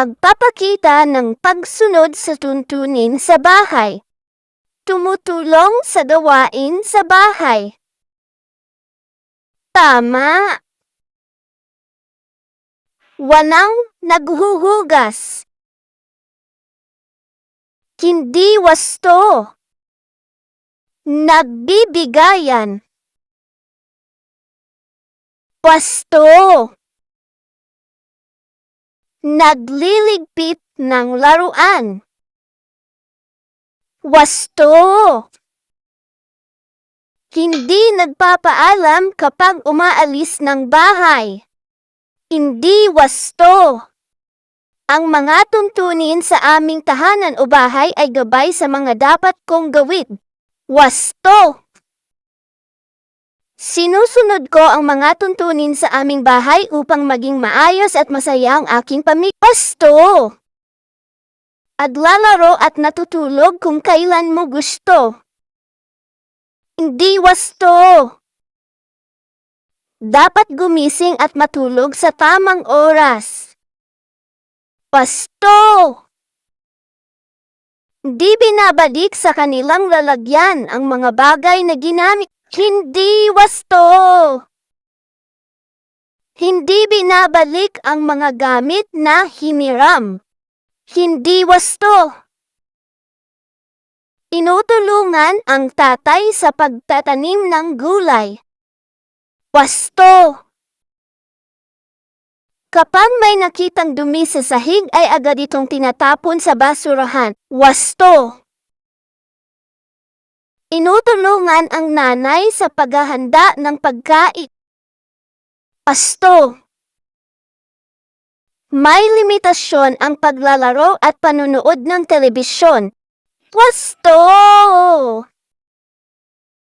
Pagpapakita ng pagsunod sa tuntunin sa bahay. Tumutulong sa gawain sa bahay. Tama. Walang naghuhugas. Hindi wasto. Nagbibigayan. Wasto. Nagliligpit ng laruan. Wasto. Hindi nagpapaalam kapag umaalis ng bahay. Hindi wasto. Ang mga tuntunin sa aming tahanan o bahay ay gabay sa mga dapat kong gawin. Wasto. Sinusunod ko ang mga tuntunin sa aming bahay upang maging maayos at masaya ang aking pamilya. Wasto. At lalaro at natutulog kung kailan mo gusto. Hindi wasto. Dapat gumising at matulog sa tamang oras. Wasto. Di binabalik sa kanilang lalagyan ang mga bagay na ginamit. Hindi wasto. Hindi binabalik ang mga gamit na hiniram. Hindi wasto. Tinutulungan ang tatay sa pagtatanim ng gulay. Wasto. Kapag may nakitang dumi sa sahig ay agad itong tinatapon sa basurahan. Wasto. Inutulungan ang nanay sa paghahanda ng pagkain. Wasto. May limitasyon ang paglalaro at panunood ng telebisyon. Wasto!